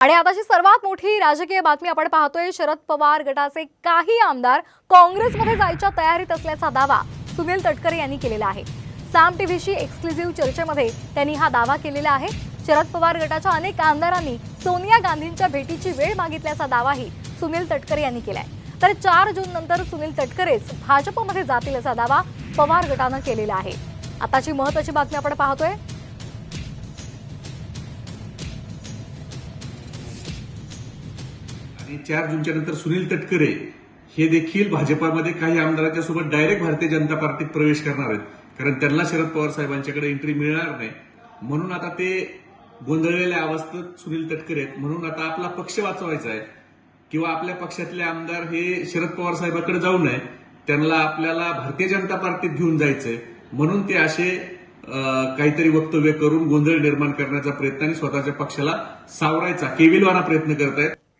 आणि आताची सर्वात मोठी राजकीय बातमी आपण पाहतोय शरद पवार गटाचे काही आमदार काँग्रेसमध्ये जायच्या तयारीत असल्याचा दावा सुनील तटकरे यांनी केलेला आहे. साम टीव्हीशी एक्सक्लुझिव्ह चर्चेमध्ये त्यांनी हा दावा केलेला आहे. शरद पवार गटाच्या अनेक आमदारांनी सोनिया गांधींच्या भेटीची वेळ मागितल्याचा दावाही सुनील तटकरे यांनी केलाय. तर चार जून नंतर सुनील तटकरेच भाजपमध्ये जातील असा दावा पवार गटानं केलेला आहे. आताची महत्वाची बातमी आपण पाहतोय. आणि चार जूनच्या नंतर सुनील तटकरे हे देखील भाजपामध्ये काही आमदारांच्या सोबत डायरेक्ट भारतीय जनता पार्टीत प्रवेश करणार आहेत. कारण त्यांना शरद पवार साहेबांच्याकडे एंट्री मिळणार नाही. म्हणून आता ते गोंधळलेल्या अवस्थेत सुनील तटकरे आहेत. म्हणून आता आपला पक्ष वाचवायचा आहे. किंवा आपल्या पक्षातले आमदार हे शरद पवार साहेबांकडे जाऊ नये. त्यांना आपल्याला भारतीय जनता पार्टीत घेऊन जायचंय. म्हणून ते असे काहीतरी वक्तव्य करून गोंधळ निर्माण करण्याचा प्रयत्न आणि स्वतःच्या पक्षाला सावरायचा. केविलवाना प्रयत्न करत आहेत